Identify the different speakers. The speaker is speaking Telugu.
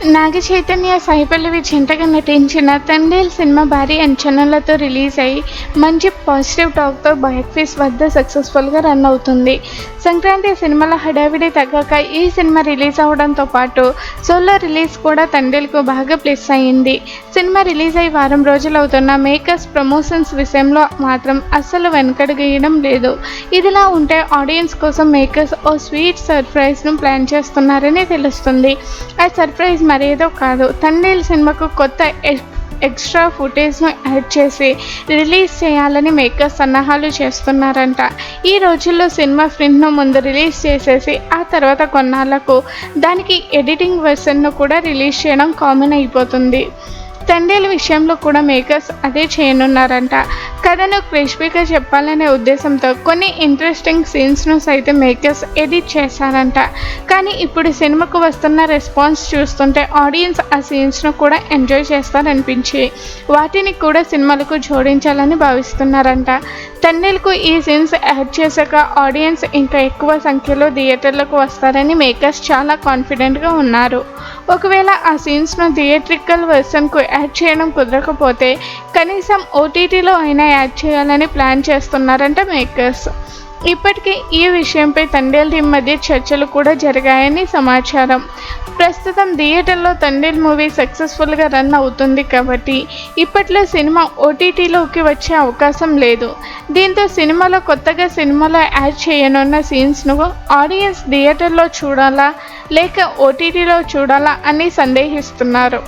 Speaker 1: నాగ చైతన్య సాయిపల్లవి చింతగా జంటగా నటించిన తండేల్ సినిమా భారీ అంచనాలతో రిలీజ్ అయ్యి మంచి పాజిటివ్ టాక్తో బాక్స్ వద్ద సక్సెస్ఫుల్గా రన్ అవుతుంది. సంక్రాంతి సినిమాల హడావిడి తగ్గక ఈ సినిమా రిలీజ్ అవడంతో పాటు సోలో రిలీజ్ కూడా తండేల్కు బాగా ప్లస్ అయ్యింది సినిమా రిలీజ్ అయ్యి వారం రోజులు అవుతున్న మేకర్స్ ప్రమోషన్స్ విషయంలో మాత్రం అస్సలు వెనకడగేయడం లేదు. ఇదిలా ఉంటే ఆడియన్స్ కోసం మేకర్స్ ఓ స్వీట్ సర్ప్రైజ్ను ప్లాన్ చేస్తున్నారని తెలుస్తుంది. ఆ సర్ప్రైజ్ మరేదో కాదు. తండేల్ సినిమాకు కొత్త ఎక్స్ట్రా ఫుటేజ్ను యాడ్ చేసి రిలీజ్ చేయాలని మేకర్స్ సన్నాహాలు చేస్తున్నారంట. ఈ రోజుల్లో సినిమా ప్రింట్ను ముందు రిలీజ్ చేసేసి ఆ తర్వాత కొన్నాళ్ళకు దానికి ఎడిటింగ్ వెర్షన్ను కూడా రిలీజ్ చేయడం కామన్ అయిపోతుంది. తండేల విషయంలో కూడా మేకర్స్ అదే చేయనున్నారంట. కథను క్రిస్పీగా చెప్పాలనే ఉద్దేశంతో కొన్ని ఇంట్రెస్టింగ్ సీన్స్ను సైతం మేకర్స్ ఎడిట్ చేశారంట. కానీ ఇప్పుడు సినిమాకు వస్తున్న రెస్పాన్స్ చూస్తుంటే ఆడియన్స్ ఆ సీన్స్ను కూడా ఎంజాయ్ చేస్తారనిపించి వాటిని కూడా సినిమాలకు జోడించాలని భావిస్తున్నారంట. తండ్రిలకు ఈ సీన్స్ యాడ్ చేశాక ఆడియన్స్ ఇంకా ఎక్కువ సంఖ్యలో థియేటర్లకు వస్తారని మేకర్స్ చాలా కాన్ఫిడెంట్గా ఉన్నారు. ఒకవేళ ఆ సీన్స్ను థియేట్రికల్ వెర్షన్కు యాడ్ చేయడం కుదరకపోతే కనీసం ఓటీటీలో అయినా యాడ్ చేయాలని ప్లాన్ చేస్తున్నారంట మేకర్స్ ఇప్పటికే ఈ విషయంపై తండేల్ టీం మధ్య చర్చలు కూడా జరిగాయని సమాచారం. ప్రస్తుతం థియేటర్లో తండేల్ మూవీ సక్సెస్ఫుల్గా రన్ అవుతుంది కాబట్టి ఇప్పట్లో సినిమా ఓటీటీలోకి వచ్చే అవకాశం లేదు. దీంతో సినిమాలో కొత్తగా సినిమాలో యాడ్ చేయనున్న సీన్స్ను ఆడియన్స్ థియేటర్లో చూడాలా లేక ఓటీటీలో చూడాలా అని సందేహిస్తున్నారు.